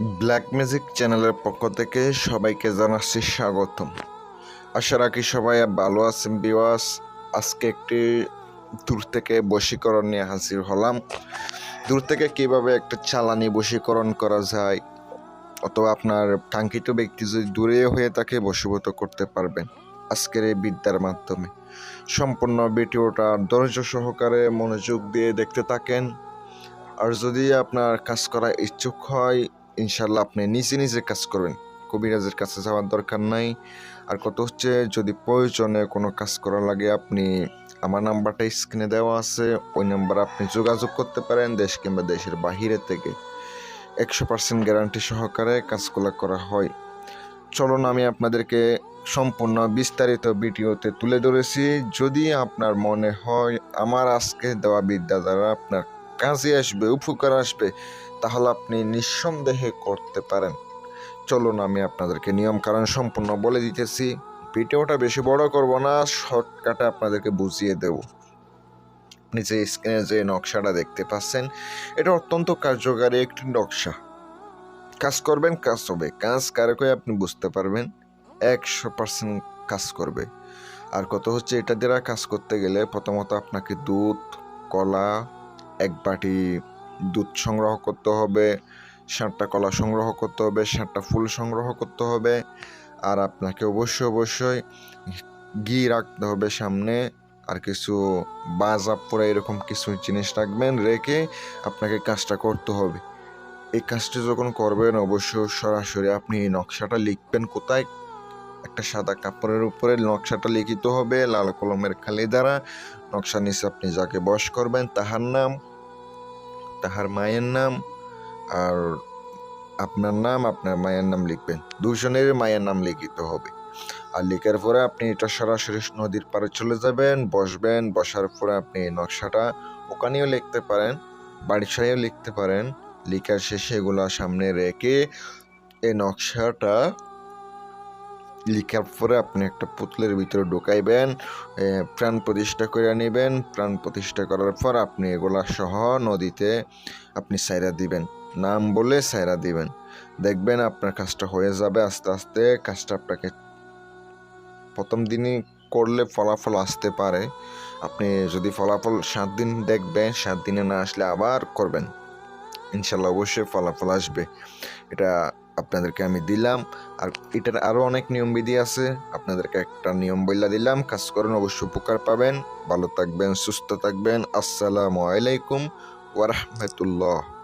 Black magic চ্যানেলের পক্ষ থেকে সবাইকে জানাচ্ছি স্বাগতম। আশা রাখি সবাই ভালো আছেন বিওয়াস আজকে একটি দূর থেকে বশীকরণ নিয়ে হাজির হলাম। দূর থেকে কীভাবে একটা চালানি বশীকরণ করা যায়, অথবা আপনার কাঙ্ক্ষিত ব্যক্তি যদি দূরে হয়ে তাকে বশীভূত করতে পারবেন আজকের এই বিদ্যার মাধ্যমে। সম্পূর্ণ ভিডিওটা ধৈর্য সহকারে মনোযোগ দিয়ে দেখতে থাকেন। আর যদি আপনার কাজ করা ইচ্ছুক হয় ইনশাল্লাহ আপনি নিজে নিজে কাজ করবেন। কবিরাজের কাছে যাওয়ার দরকার নাই। আর কত হচ্ছে, যদি প্রয়োজনে কোনো কাজ করা লাগে আপনি আমার নাম্বারটা স্ক্রিনে দেওয়া আছে। ওই নাম্বারে আপনি যোগাযোগ করতে পারেন দেশ কিংবা দেশের বাহিরে থেকে। একশো পার্সেন্ট গ্যারান্টি সহকারে কাজগুলো করা হয়। চলুন, আমি আপনাদেরকে সম্পূর্ণ বিস্তারিত ভিডিওতে তুলে ধরেছি। যদি আপনার মনে হয়, আমার আজকে দেওয়া বিদ্যা দ্বারা আপনার কাজে আসবে, উপকার আসবে তাহলে আপনি নিঃসন্দেহে করতে পারেন। চলুন আমি আপনাদেরকে নিয়ম কারণ সম্পূর্ণ বলে দিতেছি। ভিডিওটা বেশি বড় করব না, শর্টকাটে আপনাদেরকে বুঝিয়ে দেব। যে স্ক্রিনে যে নকশাটা দেখতে পাচ্ছেন, এটা অত্যন্ত কার্যকারী একটি নকশা। কাজ করবেন, কাজ হবে। কাজ কারে আপনি বুঝতে পারবেন? একশো পার্সেন্ট কাজ করবে। আর কত হচ্ছে এটা দ্বারা কাজ করতে গেলে প্রথমত আপনাকে দুধ, কলা, এক বাটি দুধ সংগ্রহ করতে হবে ষাটটা কলা সংগ্রহ করতে হবে ষাটটা ফুল সংগ্রহ করতে হবে, আর আপনাকে অবশ্যই অবশ্যই ঘি রাখতে হবে সামনে, আর কিছু বাজাব পরে এরকম কিছু জিনিস রাখবেন, রেখে আপনাকে কাজটা করতে হবে। এই কাজটি যখন করবেন, অবশ্যই সরাসরি আপনি এই নকশাটা লিখবেন কোথায়? একটা সাদা কাপড়ের উপরে নকশাটা লিখিত হবে, লাল কলমের খালি দ্বারা নকশা নিচে আপনি যাকে বস করবেন, তাহার নাম তাহার মায়ের নাম আর আপনার নাম, আপনার মায়ের নাম লিখবেন। দুজনের মায়ের নাম লিখিত হবে। আর লিখার পরে আপনি এটা সরাসরি নদীর পাড়ে চলে যাবেন, বসবেন, বসার পরে আপনি নকশাটা ওখানেও লিখতে পারেন, বাড়ির সাইও লিখতে পারেন। লিখার শেষে এগুলো সামনে রেখে এই নকশাটা লিখার পরে আপনি একটা পুতলের ভিতরে ঢুকাইবেন প্রাণ প্রতিষ্ঠা করে নেবেন। প্রাণ প্রতিষ্ঠা করার পর আপনি এগুলা সহ নদীতে আপনি সাইরা দিবেন। নাম বলে সাইরা দিবেন। দেখবেন আপনার কাজটা হয়ে যাবে আস্তে আস্তে। কাজটা আপনাকে প্রথম দিনই করলে ফলাফল আসতে পারে। আপনি যদি ফলাফল সাত দিন দেখবেন, সাত দিনে না আসলে আবার করবেন। ইনশাল্লাহ অবশ্যই ফলাফল আসবে। এটা আপনাদেরকে আমি দিলাম। আর এটার আরও অনেক নিয়মবিধি আছে। আপনাদেরকে একটা নিয়ম বইলা দিলাম। কাজ করেন, অবশ্য উপকার পাবেন। ভালো থাকবেন, সুস্থ থাকবেন। আসসালামু আলাইকুম ওরহমতুল্লাহ